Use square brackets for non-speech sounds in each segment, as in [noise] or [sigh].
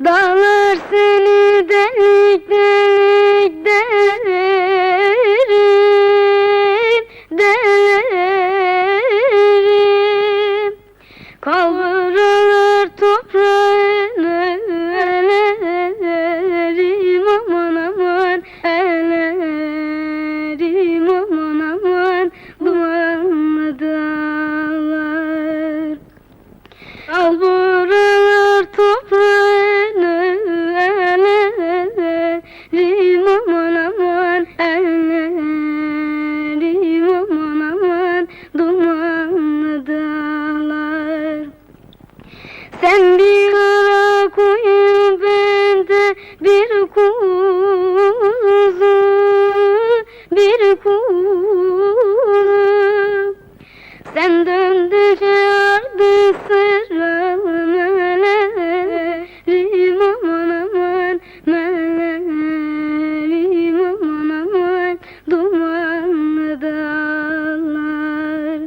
Dağlar seni delik delik derim, derim. Kavrulur Sen bir kara koyun ben de bir kuzu bir kuzu. Sen döndükçe ardı sıram Melerim aman aman Melerim aman aman Dumanlı dağlar.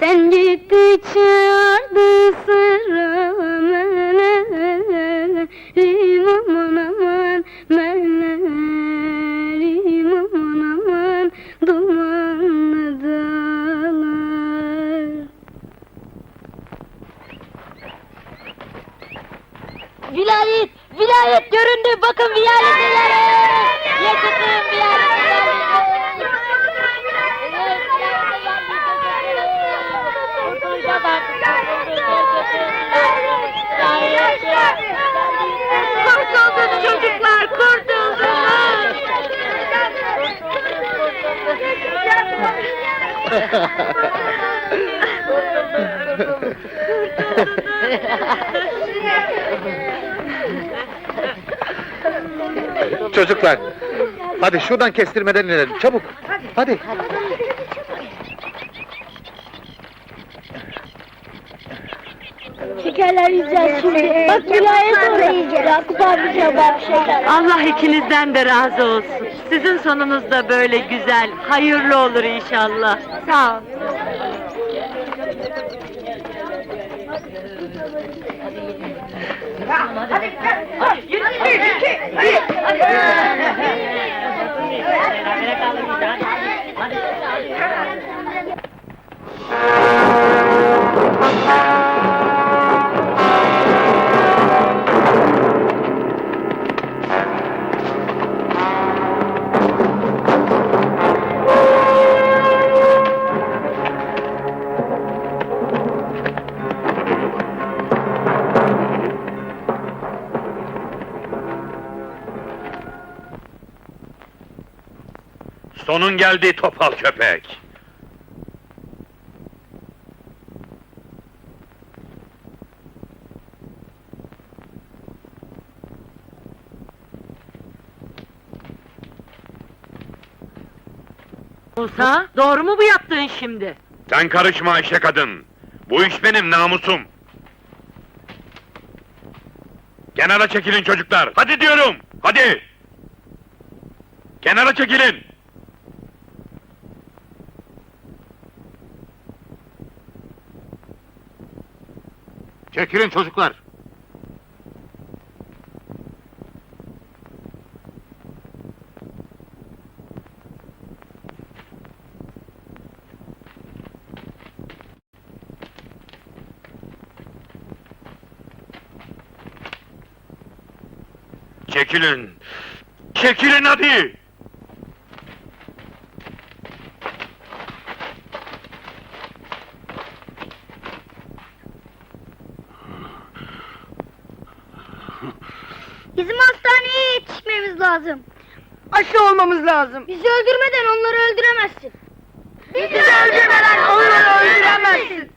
Sen gittikçe göründü. Bakın vilayetliler. Yaşasın vilayetliler. Kurtulduk çocuklar, kurtulduk. Çocuklar, hadi şuradan kestirmeden inelim, çabuk. Hadi. Şekerler yiyeceğiz şimdi. Bak orada yiyeceğiz. Yakup abice bak şeker. Allah ikinizden de razı olsun. Sizin sonunuz da böyle güzel, hayırlı olur inşallah. Sağ ol. Thank you. Sonun geldi topal köpek. Musa, doğru mu bu yaptığın şimdi? Sen karışma Ayşe kadın. Bu iş benim namusum. Kenara çekilin çocuklar. Hadi diyorum. Hadi. Kenara çekilin. Çekilin çocuklar. Çekilin. Çekilin hadi. Bizim hastaneye yetişmemiz lazım. Aşı olmamız lazım. Bizi öldürmeden onları öldüremezsin. Bizi, öldürmeden onları öldüremezsin.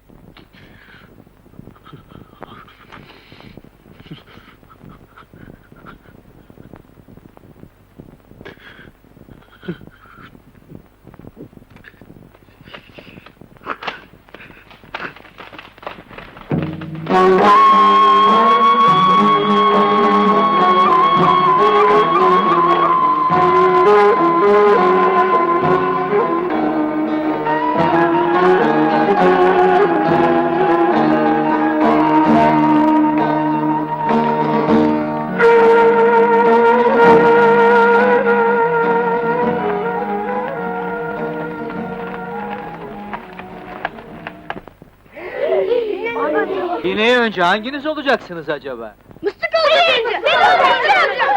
İğneyi önce hanginiz olacaksınız acaba? Mıstık olacak. Ben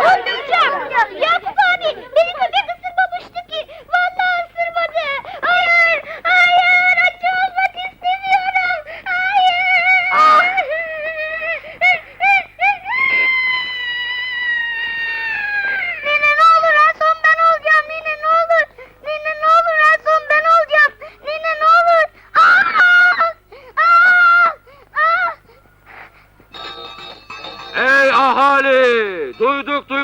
olacağım.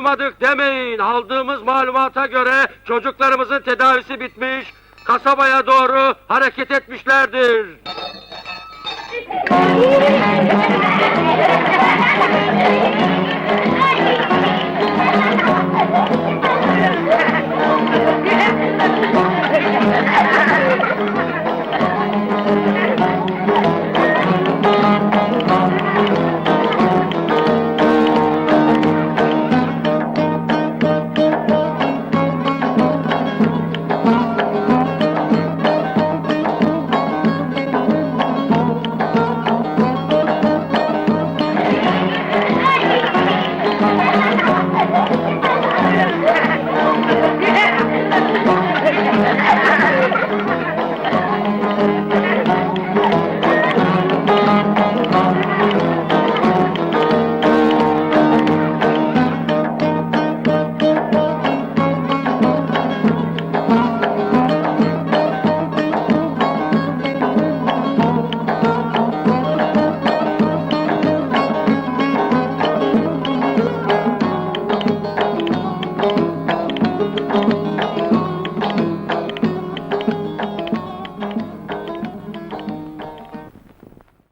Duymadık demeyin. Aldığımız malumata göre çocuklarımızın tedavisi bitmiş. Kasabaya doğru hareket etmişlerdir. [laughs]